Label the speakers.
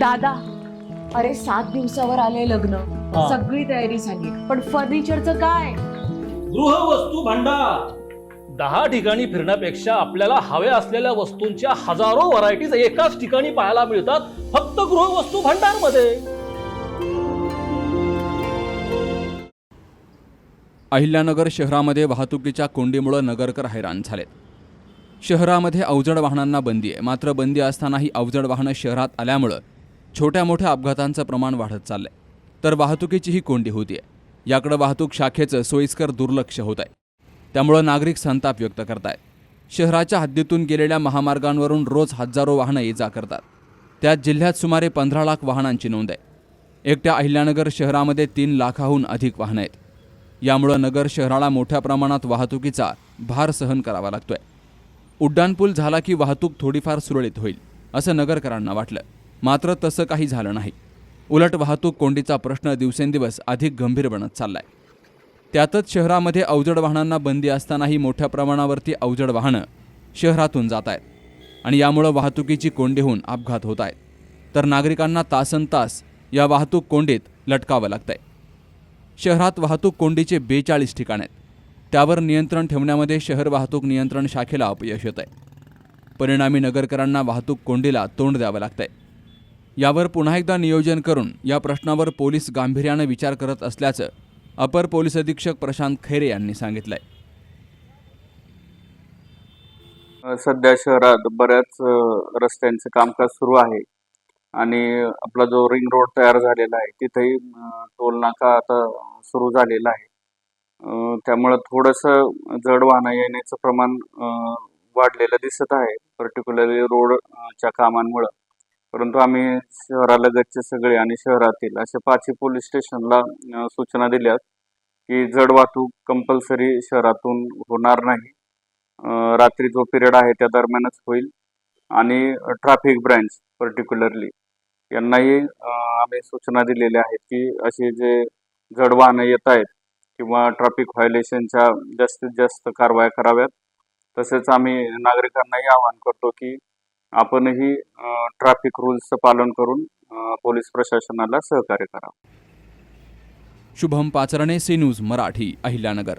Speaker 1: दादा अरे सात दिवसावर आले लग्न.
Speaker 2: हा.
Speaker 1: सगळी तयारी झाली. पण फर्निचरचं काय?
Speaker 2: गृहवस्तू भांडार. दहा ठिकाणी फिरण्यापेक्षा आपल्याला हव्या असलेल्या वस्तूंच्या हजारो व्हरायटीज एकाच ठिकाणी पाहायला मिळतात फक्त गृहवस्तू भांडारमध्ये
Speaker 3: अहिल्यानगर शहरामध्ये वाहतुकीच्या कोंडीमुळे नगरकर हैराण झालेत. शहरामध्ये अवजड वाहनांना बंदी आहे. मात्र बंदी असतानाही अवजड वाहनं शहरात आल्यामुळं छोट्या मोठ्या अपघातांचं प्रमाण वाढत चाललंय. तर वाहतुकीचीही कोंडी होतीये. याकडे वाहतूक शाखेचं सोयीस्कर दुर्लक्ष होत आहे त्यामुळं नागरिक संताप व्यक्त करतायत. शहराच्या हद्दीतून गेलेल्या महामार्गांवरून रोज हजारो वाहनं ये जा करतात. त्यात जिल्ह्यात सुमारे पंधरा लाख वाहनांची नोंद आहे. एकट्या अहिल्यानगर शहरामध्ये तीन लाखाहून अधिक वाहनं आहेत. यामुळं नगर शहराला मोठ्या प्रमाणात वाहतुकीचा भार सहन करावा लागतोय. उड्डाणपूल झाला की वाहतूक थोडीफार सुरळीत होईल असं नगरकरांना वाटलं. मात्र तसं काही झालं नाही. उलट वाहतूक कोंडीचा प्रश्न दिवसेंदिवस अधिक गंभीर बनत चाललाय. त्यातच शहरामध्ये अवजड वाहनांना बंदी असतानाही मोठ्या प्रमाणावरती अवजड वाहनं शहरातून जात आहेत आणि यामुळं वाहतुकीची कोंडी होऊन अपघात होत आहेत. तर नागरिकांना तासन तास या वाहतूक कोंडीत लटकावं लागतंय. शहरात वाहतूक कोंडीचे बेचाळीस ठिकाण आहेत. त्यावर नियंत्रण ठेवण्यामध्ये शहर वाहतूक नियंत्रण शाखेला अपयश येत आहे परिणामी नगरकरांना वाहतूक कोंडीला तोंड द्यावं लागतंय. यावर पुन्हा एकदा नियोजन करून या प्रश्नावर पोलीस गांभीर्यानं विचार करत असल्याचं अपर पोलीस अधीक्षक प्रशांत खैरे यांनी सांगितलं
Speaker 4: आहे सध्या शहरात बऱ्याच रस्त्यांचं कामकाज सुरू आहे आणि आपला जो रिंग रोड तयार झालेला आहे तिथेही टोलनाका टोल नाका आता सुरू झालेला आहे. त्यामुळं थोडंसं जड वाहनं येण्याचं प्रमाण वाढलेलं दिसत आहे पर्टिक्युलरली रोडच्या कामांमुळं. परंतु आम्ही शहरालगतचे सगळे आणि शहरातील अशा पाचही पोलीस स्टेशनला सूचना दिल्यात की जड वाहतूक कंपल्सरी शहरातून होणार नाही. रात्री जो पिरियड आहे त्या दरम्यानच होईल. आणि ट्रॅफिक ब्रँच पर्टिक्युलरली यांनाही आम्ही सूचना दिलेल्या आहेत की असे जे जड वाहनं येत आहेत किंवा ट्रॅफिक व्हायोलेशनच्या जास्तीत जास्त कारवाया कराव्यात. तसेच आम्ही नागरिकांनाही आवाहन करतो की आपणही ट्रॅफिक रूल्सचं पालन करून पोलीस प्रशासनाला सहकार्य करावं
Speaker 3: शुभम पाचरणे सी न्यूज मराठी अहिल्यानगर.